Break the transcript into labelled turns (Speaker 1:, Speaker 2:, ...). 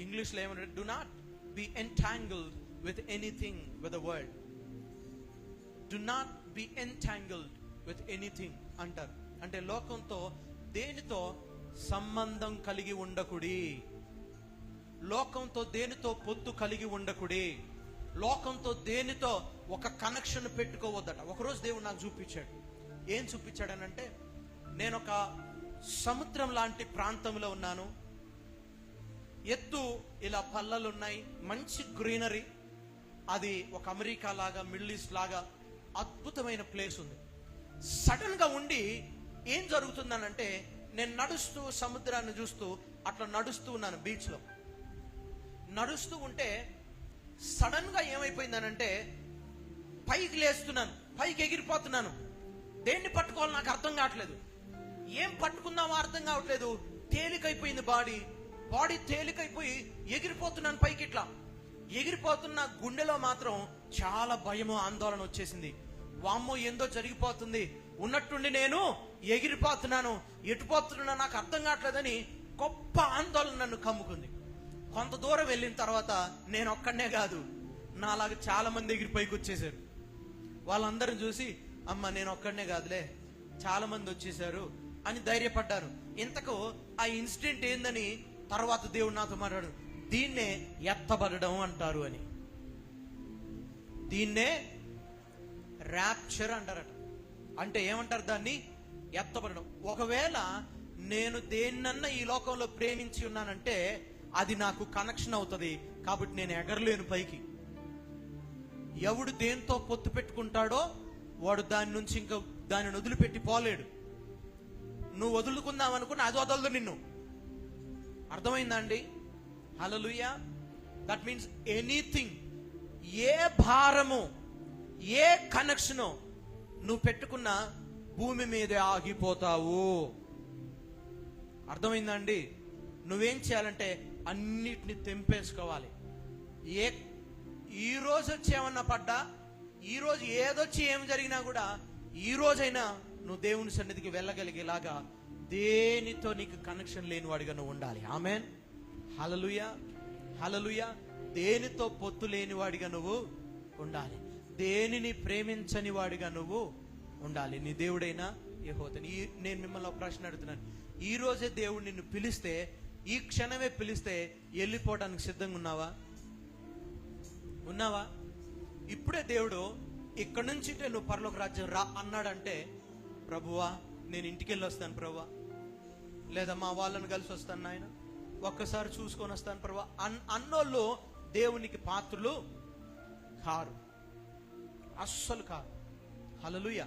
Speaker 1: ఇంగ్లీష్లో ఏమంటే do not be entangled with anything with the world do not be entangled with anything అంటారు అంటే లోకంతో దేనితో సంబంధం కలిగి ఉండకుడి? లోకంతో దేనితో పొత్తు కలిగి ఉండకుడి? లోకంతో దేనితో ఒక కనెక్షన్ పెట్టుకోవద్దట. ఒకరోజు దేవుడు నాకు చూపించాడు. ఏం చూపించాడనంటే నేను ఒక సముద్రం లాంటి ప్రాంతంలో ఉన్నాను. ఎత్తు ఇలా పల్లలు ఉన్నాయి మంచి గ్రీనరీ. అది ఒక అమెరికా లాగా మిడిల్ ఈస్ట్ లాగా అద్భుతమైన ప్లేస్ ఉంది. సడన్గా ఉండి ఏం జరుగుతుందనంటే నేను నడుస్తూ సముద్రాన్ని చూస్తూ అట్లా నడుస్తూ ఉన్నాను బీచ్లో నడుస్తూ ఉంటే సడన్గా ఏమైపోయిందనంటే పైకి లేస్తున్నాను పైకి ఎగిరిపోతున్నాను. దేన్ని పట్టుకోవాలో నాకు అర్థం కావట్లేదు. ఏం పట్టుకుందామో అర్థం కావట్లేదు. తేలికైపోయింది బాడీ. బాడీ తేలికైపోయి ఎగిరిపోతున్నాను పైకి ఇట్లా ఎగిరిపోతున్న గుండెలో మాత్రం చాలా భయము ఆందోళన వచ్చేసింది. వామ్మో ఏందో జరిగిపోతుంది. ఉన్నట్టుండి నేను ఎగిరిపోతున్నాను. ఎటుపోతున్నా నాకు అర్థం కావట్లేదని గొప్ప ఆందోళన నన్ను కమ్ముకుంది. కొంత దూరం వెళ్ళిన తర్వాత నేను ఒక్కడనే కాదు నాలాగా చాలా మంది ఎగిరి పైకి వచ్చేసారు వాళ్ళందరిని చూసి అమ్మ నేను ఒక్కడనే కాదులే చాలా మంది వచ్చేసారు అని ధైర్యపడ్డారు. ఇంతకు ఆ ఇన్సిడెంట్ ఏందని తర్వాత దేవుడు నాతో మాట్లాడు దీన్నే ఎత్తబడడం అంటారు అని. దీన్నే ర్యాప్చర్ అంటారట. అంటే ఏమంటారు దాన్ని? ఎత్తబడడం. ఒకవేళ నేను దేన్నన్నా ఈ లోకంలో ప్రేమించి ఉన్నానంటే అది నాకు కనెక్షన్ అవుతుంది కాబట్టి నేను ఎగరలేను పైకి. ఎవడు దేంతో పొత్తు పెట్టుకుంటాడో వాడు దాని నుంచి ఇంకా దానిని వదిలిపెట్టి పోలేడు. నువ్వు వదులుకుందాం అనుకున్న అది వదలదు నిన్ను. అర్థమైందా అండి హలలుయా దట్ మీన్స్ ఎనీథింగ్ ఏ భారము ఏ కనెక్షను నువ్వు పెట్టుకున్న భూమి మీదే ఆగిపోతావు. అర్థమైందండి? నువ్వేం చేయాలంటే అన్నిటిని తెంపేసుకోవాలి. ఏ ఈ రోజు వచ్చి పడ్డా? ఈ రోజు ఏదొచ్చి ఏం జరిగినా కూడా ఈ రోజైనా నువ్వు దేవుని సన్నిధికి వెళ్ళగలిగేలాగా దేనితో నీకు కనెక్షన్ లేని వాడిగా నువ్వు ఉండాలి? ఆమెన్ హలలుయ హలలుయ దేనితో పొత్తు లేని వాడిగా నువ్వు ఉండాలి? దేనిని ప్రేమించని వాడిగా నువ్వు ఉండాలి? నీ దేవుడైనా యహోతని ఈ నేను మిమ్మల్ని ఒక ప్రశ్న అడుగుతున్నాను. ఈ రోజే దేవుడు నిన్ను పిలిస్తే ఈ క్షణమే పిలిస్తే వెళ్ళిపోవడానికి సిద్ధంగా ఉన్నావా? ఉన్నావా? ఇప్పుడే దేవుడు ఇక్కడ నుంచి నువ్వు పర్లోక రాజ్యం రా అన్నాడంటే ప్రభువా నేను ఇంటికి వెళ్ళి వస్తాను ప్రభువా. లేదా మా వాళ్ళని కలిసి వస్తాను నాయన. ఒక్కసారి చూసుకొని వస్తాను ప్రభా. అన్ అన్నోళ్ళు దేవునికి పాత్రలు కారు. అస్సలు కారు. హలలుయ